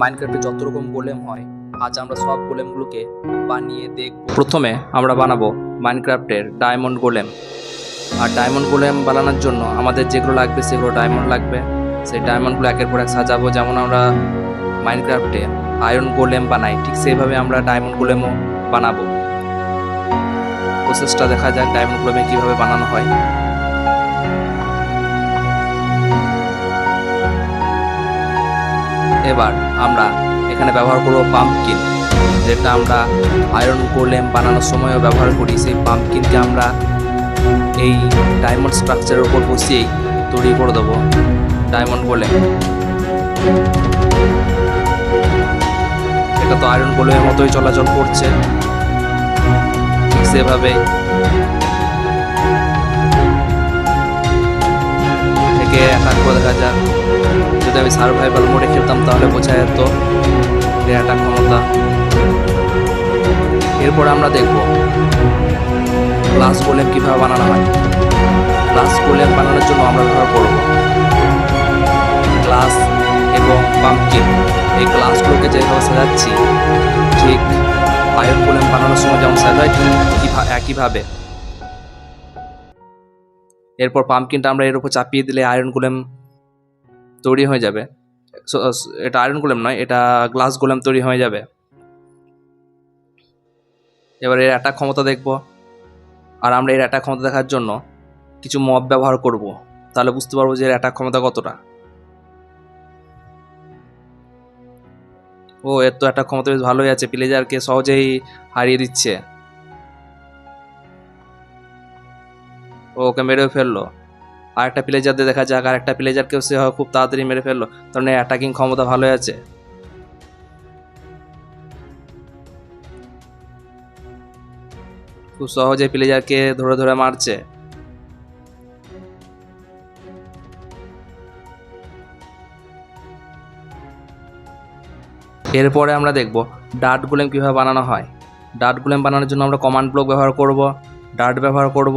মাইনক্রাফটে যত রকম গোলেম হয়, আজ আমরা সব গোলেমগুলোকে বানিয়ে দেখব। প্রথমে আমরা বানাবো মাইনক্রাফটের ডায়মন্ড গোলেম। আর ডায়মন্ড গোলেম বানানোর জন্য আমাদের যেগুলো লাগবে সেগুলো ডায়মন্ড লাগবে। সেই ডায়মন্ডগুলো একের পর এক সাজাবো। যেমন আমরা মাইনক্রাফটে আয়রন গোলেম বানাই, ঠিক সেইভাবে আমরা ডায়মন্ড গোলেমও বানাবো। প্রসেসটা দেখা যাক ডায়মন্ড গোলেমে কীভাবে বানানো হয়। এবার আমরা এখানে ব্যবহার করব পাম্পকিন যেটা আমরা আয়রন গোলেম বানানোর সময়ও ব্যবহার করি। সেই পাম্পকিনকে আমরা এই ডায়মন্ড স্ট্রাকচারের উপর বসিয়েই তৈরি করে দেবো ডায়মন্ড গোলেম এটা তো আয়রন গোলেমের মতোই চলাচল করছে। ঠিক সেভাবে আমি সার্ভাইভাল মোডে খেলতাম তাহলে বোঝা যেত অ্যাটাক ক্ষমতা। এরপর আমরা দেখব গ্লাস গোলেম কীভাবে বানানো হয়। গ্লাস গোলেম বানানোর জন্য আমরা ব্যবহার করব গ্লাস এবং পাম্পকিন এই গ্লাসগুলোকে যেভাবে সাজাচ্ছি, ঠিক আয়রন গোলেম বানানোর সময় যেমন সাজাই একইভাবে। এরপর পাম্পকিনটা আমরা এর উপর চাপিয়ে দিলে আয়রন গোলেম তৈরি হয়ে যাবে। Uh, এটা আয়রন গোলেম নয় এটা গ্লাস গোলেম তৈরি হয়ে যাবে। এবার এর অ্যাটাক ক্ষমতা দেখব। আর আমরা এর অ্যাটাক ক্ষমতা দেখার জন্য কিছু মব ব্যবহার করব। তাহলে বুঝতে পারব যে এর অ্যাটাক ক্ষমতা কতটা। ও এর তো অ্যাটাক ক্ষমতা বেশ ভালোই আছে প্লেজারকে সহজেই হারিয়ে দিচ্ছে। ওকে মেরেও ফেলল। আর একটা প্লেজারদের দেখা যাক আর একটা প্লেজারকেও সে খুব তাড়াতাড়ি মেরে ফেলল। কারণ অ্যাটাকিং ক্ষমতা ভালোই আছে। খুব সহজে প্লেজারকে ধরে ধরে মারছে। এরপরে আমরা দেখব ডার্ট গুলেম কীভাবে বানানো হয়। ডার্ট গুলেম বানানোর জন্য আমরা কমান্ড ব্লক ব্যবহার করব ডার্ট ব্যবহার করব,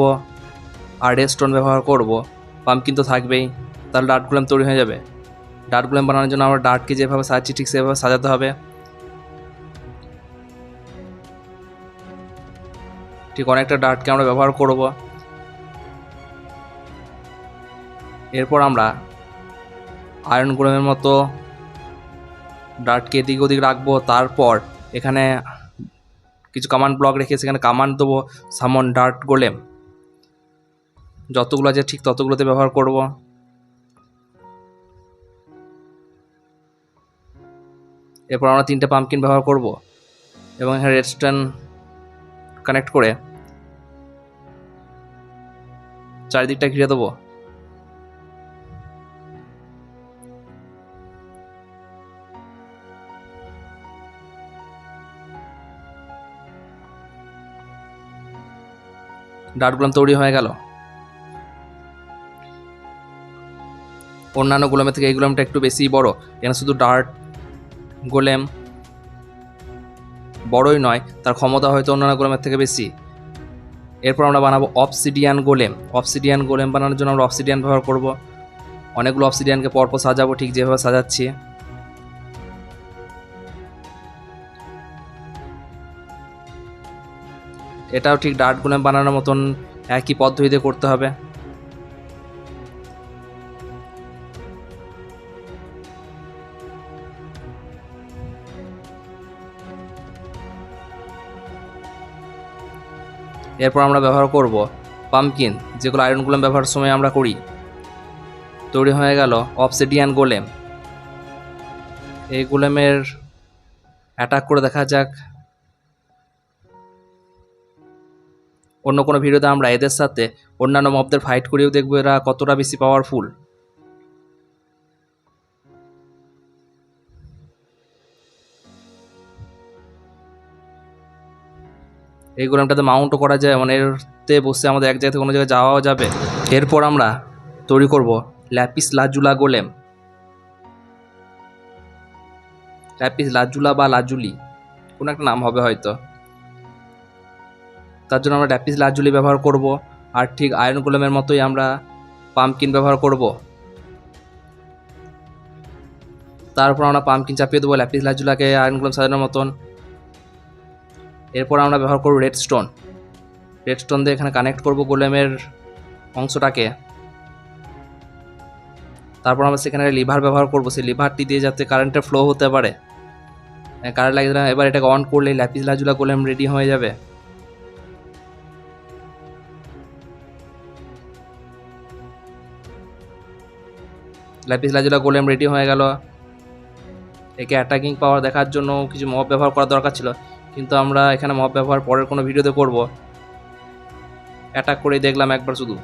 আর স্টোন ব্যবহার করব। পাম্পকিন তো থাকবেই। তাহলে ডার্ট গুলেম তৈরি হয়ে যাবে। ডার্ট গুলেম বানানোর জন্য আমরা ডার্টকে যেভাবে সাজাচ্ছি ঠিক সেভাবে সাজাতে হবে। ঠিক অনেকটা ডার্টকে আমরা ব্যবহার করব। এরপর আমরা আয়রন গুলেমের মতো ডার্টকে এদিক ওদিক রাখব। তারপর এখানে কিছু কামান ব্লক রেখে সেখানে কামান্ড দেবো সামন ডার্ট গোলেম। যতগুলো আছে ঠিক ততগুলোতে ব্যবহার করব। এরপর আমরা তিনটে পাম্পকিন ব্যবহার করব এবং এখানে রেডস্টোন কানেক্ট করে চারিদিকটা ঘিরে দেবো। ডাটগুলো তৈরি হয়ে গেল। অন্যান্য গোলেমের থেকে এই গোলেমটা একটু বেশি বড়। এখানে শুধু ডার্ট গোলেম বড়ই নয়, তার ক্ষমতা হয়তো অন্যান্য গোলেমের থেকে বেশি। এরপর আমরা বানাবো অপসিডিয়ান গোলেম। অপসিডিয়ান গোলেম বানানোর জন্য আমরা অপসিডিয়ান ব্যবহার করব। অনেকগুলো অপসিডিয়ানকে পরপর সাজাবো, ঠিক যেভাবে সাজাচ্ছি। এটাও ঠিক ডার্ট গোলেম বানানোর মতন একই পদ্ধতিতে করতে হবে। এরপর আমরা ব্যবহার করব পামকিন যেগুলো আয়রন গোলেম ব্যবহার সময় আমরা করি। তৈরি হয়ে গেল অপসিডিয়ান গোলেম এই গোলেমের অ্যাটাক করে দেখা যাক। অন্য কোনো ভিডিওতে আমরা এদের সাথে অন্যান্য মবদের ফাইট করেও দেখব এরা কতটা বেশি পাওয়ারফুল এই গোলামটাতে মাউন্টও করা যায় মানে এরতে বসে আমাদের এক জায়গা থেকে কোনো জায়গায় যাওয়াও যাবে। এরপর আমরা তৈরি করব ল্যাপিস লাজুলা গোলেম। ল্যাপিস লাজুলা বা লাজুলি, কোনো একটা নাম হবে হয়তো। তার জন্য আমরা ল্যাপিস লাজুলি ব্যবহার করব, আর ঠিক আয়রন গোলেমের মতোই আমরা পাম্পকিন ব্যবহার করব। তারপর আমরা পাম্পকিন চাপিয়ে দেবো ল্যাপিস লাজুলাকে আয়রন গোলেম সাজানোর মতন। এরপর আমরা ব্যবহার করব রেড স্টোন রেড স্টোন দিয়ে এখানে কানেক্ট করব গোলেমের অংশটাকে। তারপর আমরা সেখানে লিভার ব্যবহার করব। সেই লিভারটি দিয়ে যাতে কারেন্টের ফ্লো হতে পারে। কারেন্ট লাগে না এবার এটাকে অন করলেই ল্যাপিস লাজুলা গোলেম রেডি হয়ে যাবে। ল্যাপিস লাজুলা গোলেম রেডি হয়ে গেল। একে অ্যাটাকিং পাওয়ার দেখার জন্য কিছু মব ব্যবহার করা দরকার ছিল। কিন্তু আমরা এখানে মব ব্যবহার পরের কোনো ভিডিওতে করব। অ্যাটাক করে দেখলাম একবার শুধু।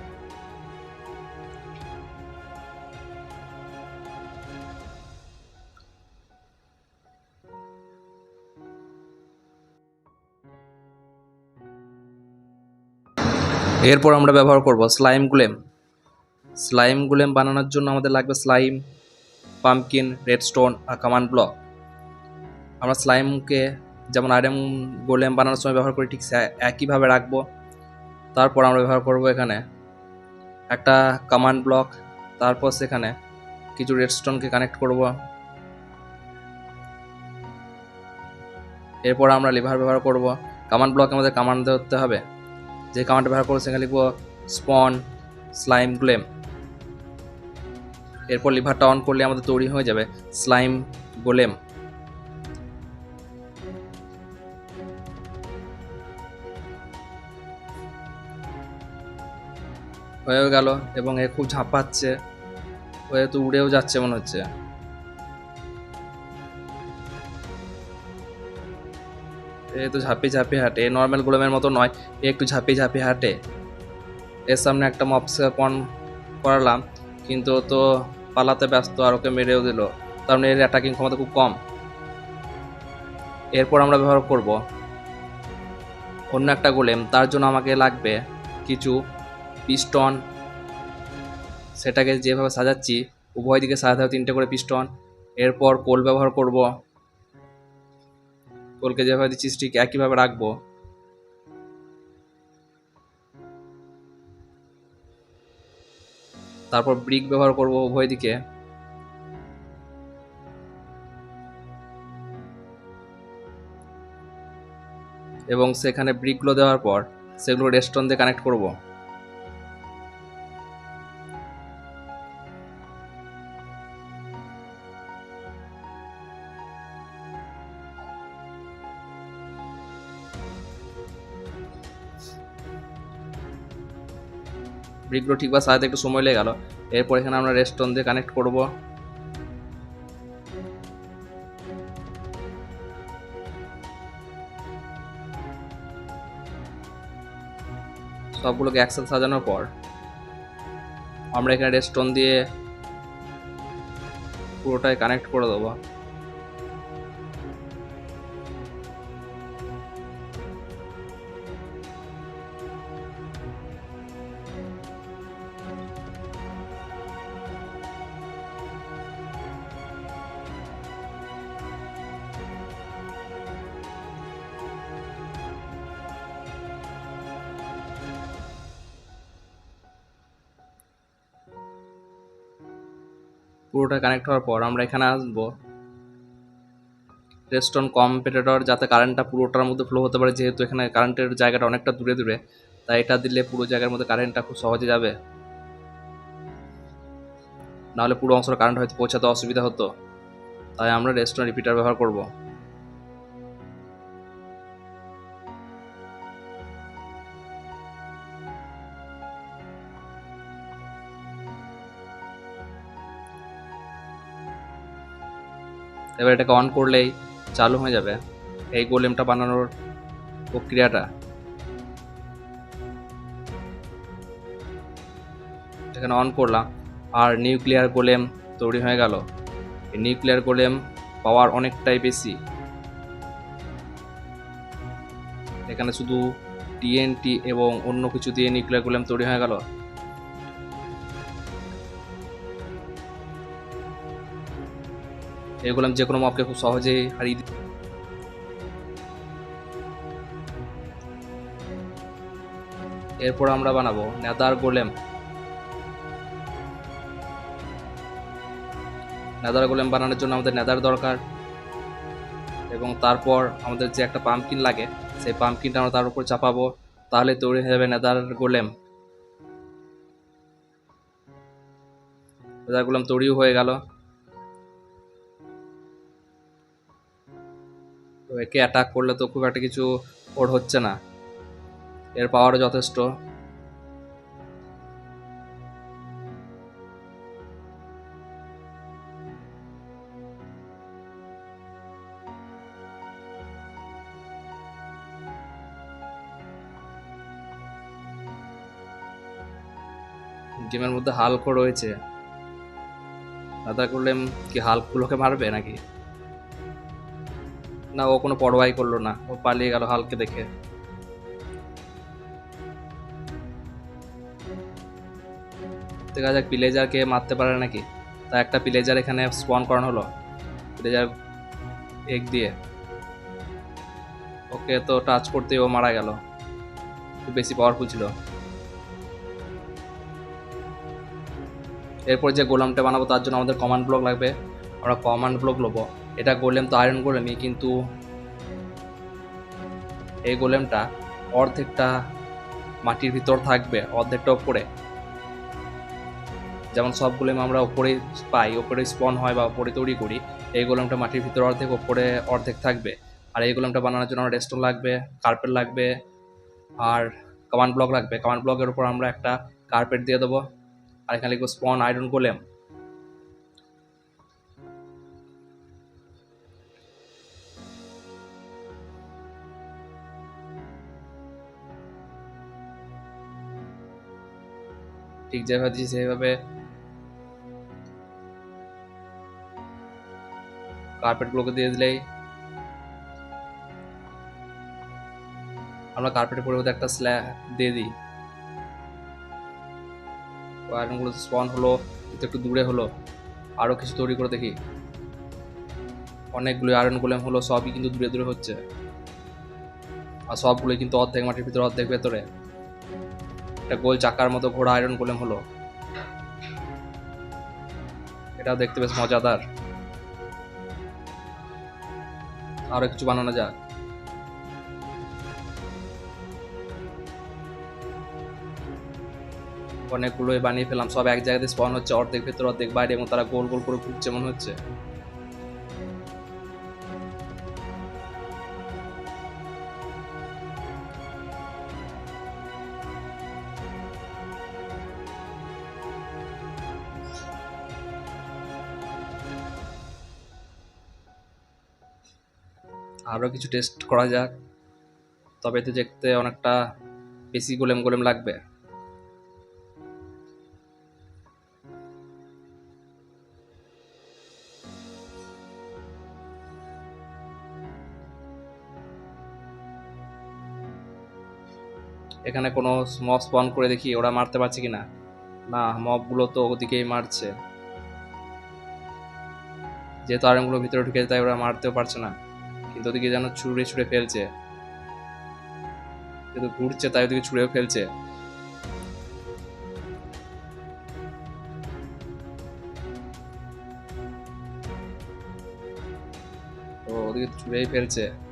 এরপর আমরা ব্যবহার করব স্লাইম গুলেম স্লাইম গুলেম বানানোর জন্য আমাদের লাগবে স্লাইম পাম্পকিন রেডস্টোন আর কামান্ড ব্লক আমরা স্লাইমকে যেমন আয়রন গোলেম বানানোর সময় ব্যবহার করি ঠিক একইভাবে রাখব। তারপর আমরা ব্যবহার করব এখানে একটা কমান্ড ব্লক তারপর সেখানে কিছু রেডস্টোনকে কানেক্ট করব। এরপর আমরা লিভার ব্যবহার করব। কমান্ড ব্লক আমাদের কামান্ড ধরতে হবে। যে কামান্ড ব্যবহার করব সেখানে লিখব স্পন স্লাইম গ্লেম এরপর লিভারটা অন করলে আমাদের তৈরি হয়ে যাবে স্লাইম গোলেম হয়েও গেল এবং এ খুব ঝাঁপাচ্ছে। হয়ে তো উড়েও যাচ্ছে মনে হচ্ছে। এ তো ঝাঁপি ঝাঁপি হাঁটে। এ নর্মাল গোলামের মতো নয়। এ একটু ঝাঁপি ঝাঁপি হাঁটে। এর সামনে একটা মপসে পন করালাম। কিন্তু তো পালাতে ব্যস্ত আর ওকে মেরেও দিল। তার মানে এর অ্যাটাকিং ক্ষমতা খুব কম। এরপর আমরা ব্যবহার করব। অন্য একটা গোলেম। তার জন্য আমাকে লাগবে কিছু পিস্টন সেটাকে যেভাবে সাজাচ্ছি, উভয় দিকে সাজাতে হবে তিনটে করে পিস্টন এরপর কোল ব্যবহার করব। কোলকে যেভাবে দিচ্ছি ঠিক একইভাবে রাখব। তারপর ব্রিক ব্যবহার করব উভয় দিকে। এবং সেখানে ব্রিকগুলো দেওয়ার পর, সেগুলো রেস্টন দিয়ে কানেক্ট করব। ব্রিকগুলো ঠিকভাবে সাজাতে একটু সময় লেগে গেল। এরপর এখানে আমরা রেস্টন দিয়ে কানেক্ট করব। সবগুলোকে একসাথে সাজানোর পর আমরা এখানে রেস্টন দিয়ে পুরোটাই কানেক্ট করে দেবো। পুরোটা কানেক্ট হওয়ার পর আমরা এখানে আসব। রেস্টন কম্পিউটার যাতে কারেন্টটা পুরোটার মধ্যে ফ্লো হতে পারে, যেহেতু এখানে কারেন্টের জায়গাটা অনেকটা দূরে দূরে, তাই এটা দিলে পুরো জায়গার মধ্যে কারেন্টটা খুব সহজে যাবে। নাহলে পুরো অংশটা কারেন্ট হয়তো পৌঁছাতে অসুবিধা হতো। তাই আমরা রেস্টন রিপিটার ব্যবহার করব। এবার এটাকে অন করলেই চালু হয়ে যাবে এই গোলেমটা বানানোর প্রক্রিয়াটা। এখানে অন করলাম, আর নিউক্লিয়ার গোলেম তৈরি হয়ে গেল। এই নিউক্লিয়ার গোলেম পাওয়ার অনেকটাই বেশি। এখানে শুধু টিএনটি এবং অন্য কিছু দিয়ে নিউক্লিয়ার গোলেম তৈরি হয়ে গেল। এই গোলেম যে কোনো মপকে খুব সহজেই হারিয়ে দিতে এরপর আমরা বানাবো নেদার গোলেম নেদার গোলেম বানানোর জন্য আমাদের নেদার দরকার। এবং তারপর আমাদের যে একটা পাম্পকিন লাগে, সেই পাম্পকিনটা আমরা তার উপর চাপাবো, তাহলে তৈরি হয়ে যাবে নেদার গোলেম নেদার গোলেম তৈরিও হয়ে গেল। তো একে অ্যাটাক করলে তো খুব একটা কিছু ওর হচ্ছে না। এর পাওয়ারও যথেষ্ট। গেমের মধ্যে হালকও রয়েছে। দাদা করলেন কি হালকগুলোকে মারবে নাকি? না, ও কোনো পরোয়াই করল না। ও পালিয়ে গেল হালকে দেখে। দেখা যাক পিলেজারকে মারতে পারে নাকি? তা একটা পিলেজার এখানে স্পন করানো হলো। পিলেজার এক দিয়ে। ওকে তো টাচ করতেই ও মারা গেল। খুব বেশি পাওয়ারফুল ছিল। এরপর যে গোলামটা বানাবো, তার জন্য আমাদের কমান্ড ব্লক লাগবে। আমরা কমান্ড ব্লক নেব এটা গোলেম তো আয়রন গোলেমই, কিন্তু এই গোলেমটা অর্ধেকটা মাটির ভিতর থাকবে, অর্ধেকটা ওপরে যেমন সব গোলেম আমরা ওপরে পাই ওপরে স্পন হয় বা ওপরে তৈরি করি, এই গোলেমটা মাটির ভিতর অর্ধেক ওপরে অর্ধেক থাকবে। আর এই গোলেমটা বানানোর জন্য রেস্টোন লাগবে কার্পেট লাগবে, আর কমান্ড ব্লক লাগবে। কমান্ড ব্লকের উপর আমরা একটা কার্পেট দিয়ে দেবো। আর এখানে লিখব স্পন আয়রন গোলেম। ঠিক যেভাবে দিয়েছি সেইভাবে কার্পেটগুলোকে দিয়ে দিলেই আমরা কার্পেটের পরিবর্তে একটা স্ল্যাব দিয়ে দিই। আয়রনগুলো স্পন হলো একটু দূরে হলো। আরও কিছু তৈরি করে দেখি। অনেকগুলো আয়রন গোলেম হলো, সবই কিন্তু দূরে দূরে হচ্ছে। আর সবগুলোই কিন্তু অর্ধেক মাটির ভিতরে, অর্ধেক ভেতরে। একটা গোল চাকার মতো ঘোড়া আয়রন গোলেম হলো। এটাও দেখতে বেশ মজাদার। আরও কিছু বানানো যাক। অনেকগুলোই বানিয়ে ফেলাম সব এক জায়গাতে স্পন হচ্ছে, অর্ধেক ভেতর অর্ধেক বাইরে এবং তারা গোল গোল করে ঘুরছে, মনে হচ্ছে। আরও কিছু টেস্ট করা যাক। তবে তো দেখতে অনেকটা বেশি গোলেম গোলেম লাগবে। এখানে কোনো মব স্পন করে দেখি ওরা মারতে পারছে কিনা। না মবগুলো তো ওদিকেই মারছে। যেহেতু আরেমগুলো ভিতরে ঢুকে তাই ওরা মারতেও পারছে না। কিন্তু ওদিকে যেন ছুঁড়ে ছুঁড়ে ফেলছে। কিন্তু ঘুরছে, তাই ওদিকে ছুঁড়েও ফেলছে। ও, ওদিকে ছুঁড়েই ফেলছে।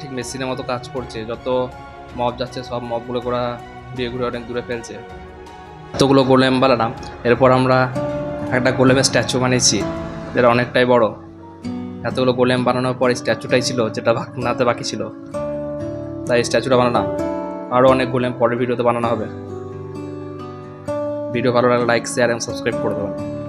ঠিক মেশিনের মতো কাজ করছে, যত মব যাচ্ছে, সব মবগুলো ওরা ঘুরিয়ে ঘুরে অনেক দূরে ফেলছে। এতগুলো গোলেম বানালাম এরপর আমরা একটা গোলেমের স্ট্যাচু বানিয়েছি, যেটা অনেকটাই বড়। এতগুলো গোলেম বানানোর পর স্ট্যাচুটাই ছিল, যেটা বানাতে বাকি ছিল। তাই স্ট্যাচুটা বানালাম। আরও অনেক গোলেম পরের ভিডিওতে বানানো হবে। ভিডিও ভালো লাগলে লাইক শেয়ার এবং সাবস্ক্রাইব করে দেবেন।